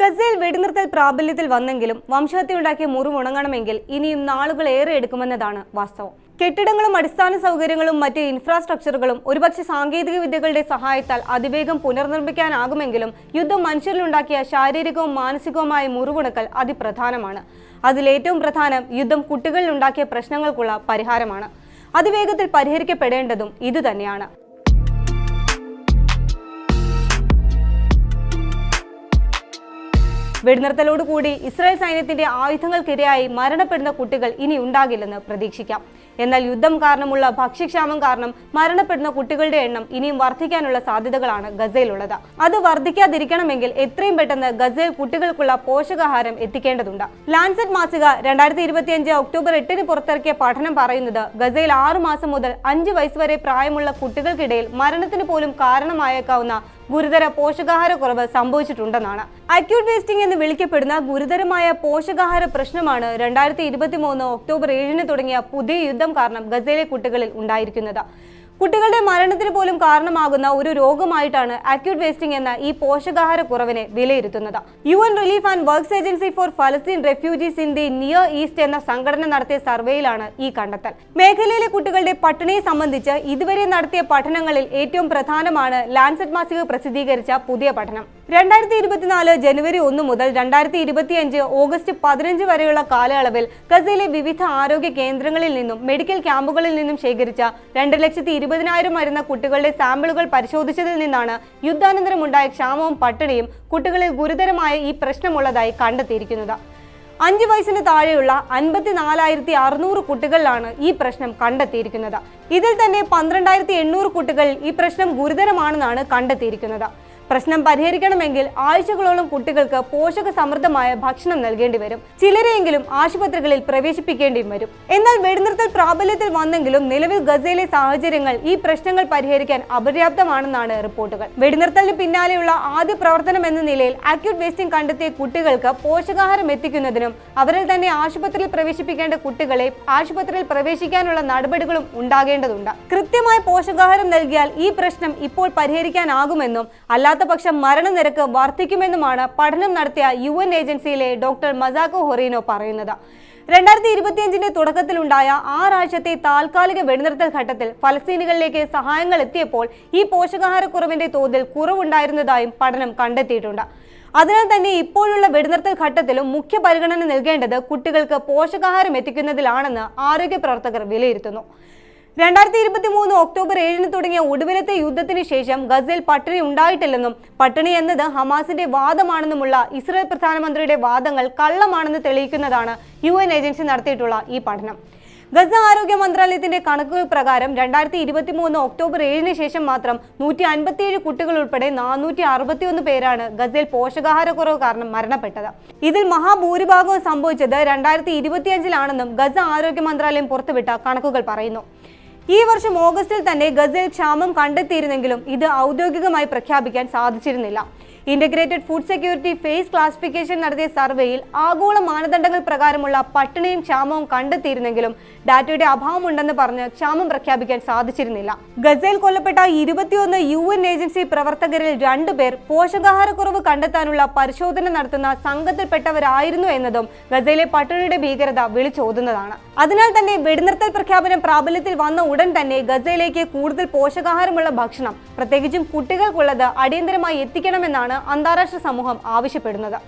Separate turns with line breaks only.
ഗസയിൽ വെടിനിർത്തൽ പ്രാബല്യത്തിൽ വന്നെങ്കിലും വംശഹത്യയുണ്ടാക്കിയ മുറിവുണങ്ങണമെങ്കിൽ ഇനിയും നാളുകൾ ഏറെ എടുക്കുമെന്നതാണ് വാസ്തവം. കെട്ടിടങ്ങളും അടിസ്ഥാന സൗകര്യങ്ങളും മറ്റ് ഇൻഫ്രാസ്ട്രക്ചറുകളും ഒരുപക്ഷെ സാങ്കേതിക വിദ്യകളുടെ സഹായത്താൽ അതിവേഗം പുനർനിർമ്മിക്കാനാകുമെങ്കിലും യുദ്ധം മനുഷ്യരിലുണ്ടാക്കിയ ശാരീരികവും മാനസികവുമായ മുറിവുണക്കൽ അതിപ്രധാനമാണ്. അതിലേറ്റവും പ്രധാനം യുദ്ധം കുട്ടികളിലുണ്ടാക്കിയ പ്രശ്നങ്ങൾക്കുള്ള പരിഹാരമാണ്. അതിവേഗത്തിൽ പരിഹരിക്കപ്പെടേണ്ടതും ഇതുതന്നെയാണ്. വെടിനിർത്തലോടുകൂടി ഇസ്രായേൽ സൈന്യത്തിന്റെ ആയുധങ്ങൾക്കിരയായി മരണപ്പെടുന്ന കുട്ടികൾ ഇനി ഉണ്ടാകില്ലെന്ന് പ്രതീക്ഷിക്കാം. എന്നാൽ യുദ്ധം കാരണമുള്ള ഭക്ഷ്യക്ഷാമം കാരണം മരണപ്പെടുന്ന കുട്ടികളുടെ എണ്ണം ഇനിയും വർദ്ധിക്കാനുള്ള സാധ്യതകളാണ് ഗസയിലുള്ളത്. അത് വർദ്ധിക്കാതിരിക്കണമെങ്കിൽ എത്രയും പെട്ടെന്ന് ഗസയിൽ കുട്ടികൾക്കുള്ള പോഷകാഹാരം എത്തിക്കേണ്ടതുണ്ട്. ലാൻസെറ്റ് മാസിക രണ്ടായിരത്തി ഇരുപത്തിയഞ്ച് ഒക്ടോബർ എട്ടിന് പുറത്തിറക്കിയ പഠനം പറയുന്നത് ഗസയിൽ ആറു മാസം മുതൽ അഞ്ച് വയസ്സ് വരെ പ്രായമുള്ള കുട്ടികൾക്കിടയിൽ മരണത്തിന് പോലും കാരണമായേക്കാവുന്ന ഗുരുതര പോഷകാഹാരക്കുറവ് സംഭവിച്ചിട്ടുണ്ടെന്നാണ്. അക്യൂട്ട് വേസ്റ്റിംഗ് എന്ന് വിളിക്കപ്പെടുന്ന ഗുരുതരമായ പോഷകാഹാര പ്രശ്നമാണ് രണ്ടായിരത്തി ഇരുപത്തി മൂന്ന് ഒക്ടോബർ ഏഴിന് തുടങ്ങിയ പുതിയ യുദ്ധം കാരണം ഗസയിലെ കുട്ടികളിൽ ഉണ്ടായിരിക്കുന്നത്. കുട്ടികളുടെ മരണത്തിന് പോലും കാരണമാകുന്ന ഒരു രോഗമായിട്ടാണ് അക്യൂട്ട് വേസ്റ്റിംഗ് എന്ന ഈ പോഷകാഹാര കുറവിനെ വിലയിരുത്തുന്നത്. U N Relief and Works Agency for Palestine Refugees in the Near East എന്ന സംഘടന നടത്തിയ സർവേയിലാണ് ഈ കണ്ടെത്തൽ. മേഖലയിലെ കുട്ടികളുടെ പട്ടിണിയെ സംബന്ധിച്ച് ഇതുവരെ നടത്തിയ പഠനങ്ങളിൽ ഏറ്റവും പ്രധാനമാണ് ലാൻസെറ്റ് മാസിക പ്രസിദ്ധീകരിച്ച പുതിയ പഠനം. രണ്ടായിരത്തി ഇരുപത്തിനാല് ജനുവരി ഒന്ന് മുതൽ രണ്ടായിരത്തി ഇരുപത്തിയഞ്ച് ഓഗസ്റ്റ് പതിനഞ്ച് വരെയുള്ള കാലയളവിൽ ഗസയിലെ വിവിധ ആരോഗ്യ കേന്ദ്രങ്ങളിൽ നിന്നും മെഡിക്കൽ ക്യാമ്പുകളിൽ നിന്നും ശേഖരിച്ച രണ്ട് ലക്ഷത്തി ഇരുപതിനായിരം വരുന്ന കുട്ടികളുടെ സാമ്പിളുകൾ പരിശോധിച്ചതിൽ നിന്നാണ് യുദ്ധാനന്തരമുണ്ടായ ക്ഷാമവും പട്ടിണിയും കുട്ടികളിൽ ഗുരുതരമായ ഈ പ്രശ്നമുള്ളതായി കണ്ടെത്തിയിരിക്കുന്നത്. അഞ്ച് വയസ്സിന് താഴെയുള്ള അൻപത്തിനാലായിരത്തി അറുന്നൂറ് കുട്ടികളിലാണ് ഈ പ്രശ്നം കണ്ടെത്തിയിരിക്കുന്നത്. ഇതിൽ തന്നെ പന്ത്രണ്ടായിരത്തി എണ്ണൂറ് കുട്ടികളിൽ ഈ പ്രശ്നം ഗുരുതരമാണെന്നാണ് കണ്ടെത്തിയിരിക്കുന്നത്. പ്രശ്നം പരിഹരിക്കണമെങ്കിൽ ആഴ്ചകളോളം കുട്ടികൾക്ക് പോഷക സമൃദ്ധമായ ഭക്ഷണം നൽകേണ്ടി വരും. ചിലരെയെങ്കിലും ആശുപത്രികളിൽ പ്രവേശിപ്പിക്കേണ്ടിയും വരും. എന്നാൽ വെടിനിർത്തൽ പ്രാബല്യത്തിൽ വന്നെങ്കിലും നിലവിൽ ഗസയിലെ സാഹചര്യങ്ങൾ ഈ പ്രശ്നങ്ങൾ പരിഹരിക്കാൻ അപര്യാപ്തമാണെന്നാണ് റിപ്പോർട്ടുകൾ. വെടിനിർത്തലിന് പിന്നാലെയുള്ള ആദ്യ പ്രവർത്തനം എന്ന നിലയിൽ അക്യൂട്ട് വേസ്റ്റിംഗ് കണ്ടെത്തിയ കുട്ടികൾക്ക് പോഷകാഹാരം എത്തിക്കുന്നതിനും അവരിൽ തന്നെ ആശുപത്രിയിൽ പ്രവേശിപ്പിക്കേണ്ട കുട്ടികളെ ആശുപത്രിയിൽ പ്രവേശിക്കാനുള്ള നടപടികളും ഉണ്ടാകേണ്ടതുണ്ട്. കൃത്യമായ പോഷകാഹാരം നൽകിയാൽ ഈ പ്രശ്നം ഇപ്പോൾ പരിഹരിക്കാനാകുമെന്നും അല്ലാത്ത പക്ഷം മരണനിരക്ക് വർദ്ധിക്കുമെന്നുമാണ് പഠനം നടത്തിയ യു എൻ ഏജൻസിയിലെ ഡോക്ടർ മസാക്കോ ഹൊറീനോ പറയുന്നത്. രണ്ടായിരത്തി ഇരുപത്തിയഞ്ചിന്റെ തുടക്കത്തിലുണ്ടായ ആറാഴ്ചത്തെ താൽക്കാലിക വെടിനിർത്തൽ ഘട്ടത്തിൽ ഫലസ്തീനുകളിലേക്ക് സഹായങ്ങൾ എത്തിയപ്പോൾ ഈ പോഷകാഹാരക്കുറവിന്റെ തോതിൽ കുറവുണ്ടായിരുന്നതായും പഠനം കണ്ടെത്തിയിട്ടുണ്ട്. അതിനാൽ തന്നെ ഇപ്പോഴുള്ള വെടിനിർത്തൽ ഘട്ടത്തിലും മുഖ്യ പരിഗണന നൽകേണ്ടത് കുട്ടികൾക്ക് പോഷകാഹാരം എത്തിക്കുന്നതിലാണെന്ന് ആരോഗ്യ പ്രവർത്തകർ വിലയിരുത്തുന്നു. രണ്ടായിരത്തി ഇരുപത്തി മൂന്ന് ഒക്ടോബർ ഏഴിന് തുടങ്ങിയ ഒടുവിലത്തെ യുദ്ധത്തിന് ശേഷം ഗസയിൽ പട്ടിണി ഉണ്ടായിട്ടില്ലെന്നും പട്ടിണി എന്നത് ഹമാസിന്റെ വാദമാണെന്നുമുള്ള ഇസ്രായേൽ പ്രധാനമന്ത്രിയുടെ വാദങ്ങൾ കള്ളമാണെന്ന് തെളിയിക്കുന്നതാണ് യു എൻ ഏജൻസി നടത്തിയിട്ടുള്ള ഈ പഠനം. ഗസ ആരോഗ്യ മന്ത്രാലയത്തിന്റെ കണക്കുകൾ പ്രകാരം രണ്ടായിരത്തി ഇരുപത്തി മൂന്ന് ഒക്ടോബർ ഏഴിന് ശേഷം മാത്രം നൂറ്റി അൻപത്തിയേഴ് കുട്ടികൾ ഉൾപ്പെടെ നാനൂറ്റി അറുപത്തിയൊന്ന് പേരാണ് ഗസയിൽ പോഷകാഹാരക്കുറവ് കാരണം മരണപ്പെട്ടത്. ഇതിൽ മഹാഭൂരിഭാഗവും സംഭവിച്ചത് രണ്ടായിരത്തി ഇരുപത്തിയഞ്ചിലാണെന്നും ഗസ ആരോഗ്യ മന്ത്രാലയം പുറത്തുവിട്ട കണക്കുകൾ പറയുന്നു. ഈ വർഷം ഓഗസ്റ്റിൽ തന്നെ ഗസയിൽ ക്ഷാമം കണ്ടെത്തിയിരുന്നെങ്കിലും ഇത് ഔദ്യോഗികമായി പ്രഖ്യാപിക്കാൻ സാധിച്ചിരുന്നില്ല. Integrated Food Security Phase Classification നടത്തിയ സർവേയിൽ ആഗോള മാനദണ്ഡങ്ങൾ പ്രകാരമുള്ള പട്ടിണിയും ക്ഷാമവും കണ്ടെത്തിയിരുന്നെങ്കിലും ഡാറ്റയുടെ അഭാവമുണ്ടെന്ന് പറഞ്ഞ് ക്ഷാമം പ്രഖ്യാപിക്കാൻ സാധിച്ചിരുന്നില്ല. ഗസയിൽ കൊല്ലപ്പെട്ട ഇരുപത്തിയൊന്ന് യു എൻ ഏജൻസി പ്രവർത്തകരിൽ രണ്ടുപേർ പോഷകാഹാരക്കുറവ് കണ്ടെത്താനുള്ള പരിശോധന നടത്തുന്ന സംഘത്തിൽപ്പെട്ടവരായിരുന്നു എന്നതും ഗസയിലെ പട്ടിണിയുടെ ഭീകരത വിളിച്ചോതുന്നതാണ്. അതിനാൽ തന്നെ വെടിനിർത്തൽ പ്രഖ്യാപനം പ്രാബല്യത്തിൽ വന്ന ഉടൻ തന്നെ ഗസയിലേക്ക് കൂടുതൽ പോഷകാഹാരമുള്ള ഭക്ഷണം പ്രത്യേകിച്ചും കുട്ടികൾക്കുള്ളത് അടിയന്തരമായി എത്തിക്കണമെന്നാണ് അന്താരാഷ്ട്ര സമൂഹം ആവശ്യപ്പെടുന്നത്.